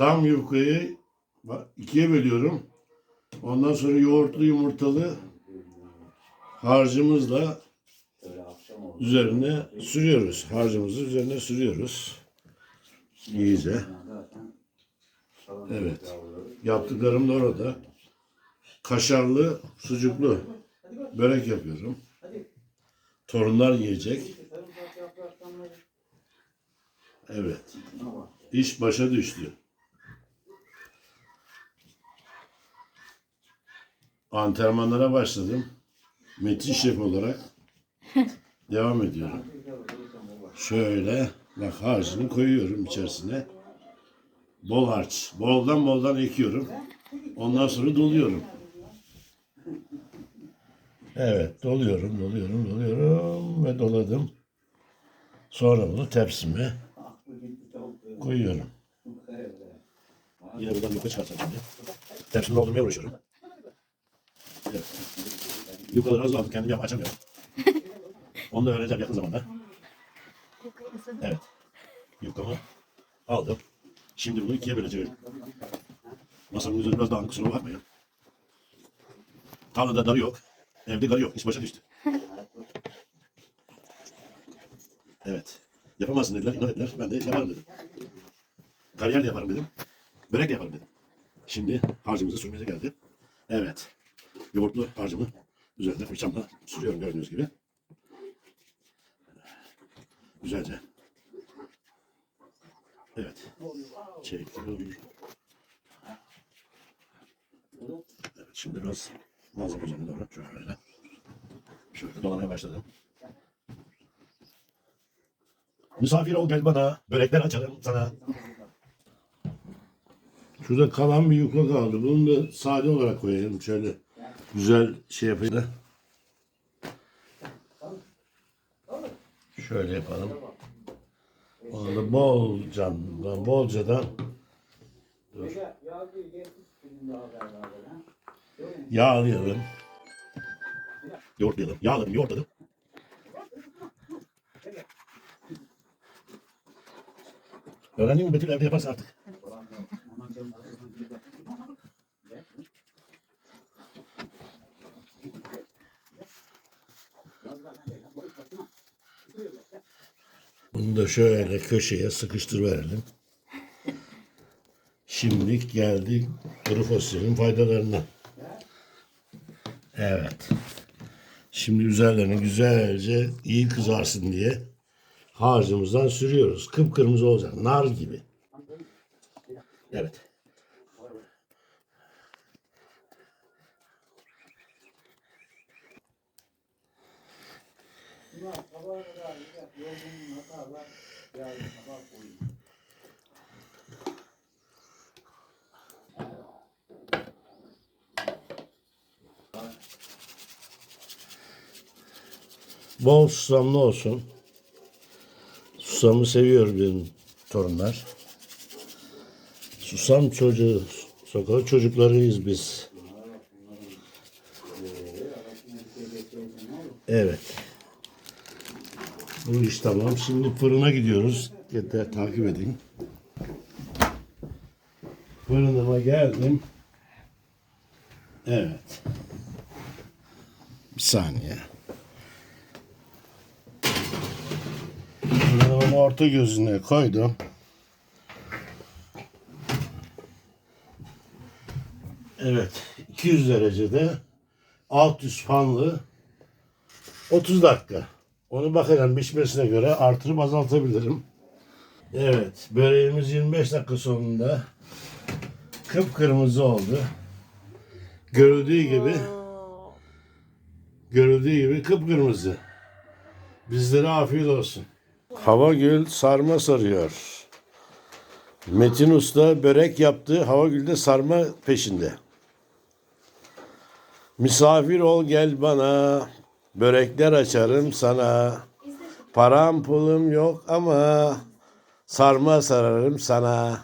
Tam yufkayı ikiye bölüyorum. Ondan sonra yoğurtlu yumurtalı harcımızla üzerine sürüyoruz. Harcımızı üzerine sürüyoruz. İyice. Evet. Yaptıklarım da orada. Kaşarlı, sucuklu börek yapıyorum. Torunlar yiyecek. Evet. İş başa düştü. Antrenmanlara başladım. Metin şef olarak devam ediyorum. Şöyle bak harcını koyuyorum içerisine. Bol harç. Boldan boldan ekiyorum. Ondan sonra doluyorum. Evet doluyorum, doluyorum, doluyorum ve doladım. Sonra bunu tepsime koyuyorum. Yine buradan yukarı çıkartacağım. Tepsimi doldurmaya uğraşıyorum. Evet. Yukarıları az aldım kendim yap açamıyorum. Onu da öğreneceğim yakın zamanda. Evet. Yufkamı aldım. Şimdi bunu ikiye böleceğim. Masamın üzeri biraz dağınık kusura bakmayın. Tarlada darı yok. Evde garı yok. İş başa düştü. Evet. Yapamazsın dediler, inat ettiler. Ben de yaparım dedim. Kariyer de yaparım dedim. Börek de yaparım dedim. Şimdi harcımızı sürmeye geldi. Evet. Yoğurtlu harcımı üzerine fırçamla sürüyorum gördüğünüz gibi. Güzelce. Evet. Çekiyorum. Evet, şimdi biraz malzeme üzerine doğru şöyle. Şöyle dolamaya başladım. Misafir ol gel bana, börekler açarım sana. Şurada kalan bir yufka kaldı. Bunu da sade olarak koyayım. Şöyle güzel şey yapayım da. Şöyle yapalım. Onu da bolcan, bolcadan dur. Yağlayalım. Yoğurtlayalım. Yağladım, yoğurtladım. Öğrendin mi Betül evde yaparsın artık. Bunu da şöyle köşeye sıkıştır verelim. Şimdilik geldik kuru fasulyenin faydalarına. Evet. Şimdi üzerlerine güzelce iyi kızarsın diye harcımızdan sürüyoruz. Kıpkırmızı olacak. Nar gibi. Evet. Bol susamlı olsun. Susamı seviyor benim torunlar. Susam çocuğu, sokak çocuklarıyız biz. Evet. Bu iş tamam. Şimdi fırına gidiyoruz. Yeter, takip edin. Fırınıma geldim. Evet. Bir saniye. Fırınımın orta gözüne koydum. Evet. 200 derecede alt üst fanlı 30 dakika. Onu bakalım pişmesine göre artırıp azaltabilirim. Evet. Böreğimiz 25 dakika sonunda kıpkırmızı oldu. Görüldüğü gibi görüldüğü gibi kıpkırmızı. Bizlere afiyet olsun. Hava Gül sarma sarıyor. Metin Usta börek yaptı. Hava Gül'de sarma peşinde. Misafir ol gel bana. Börekler açarım sana. Param pulum yok ama sarma sararım sana.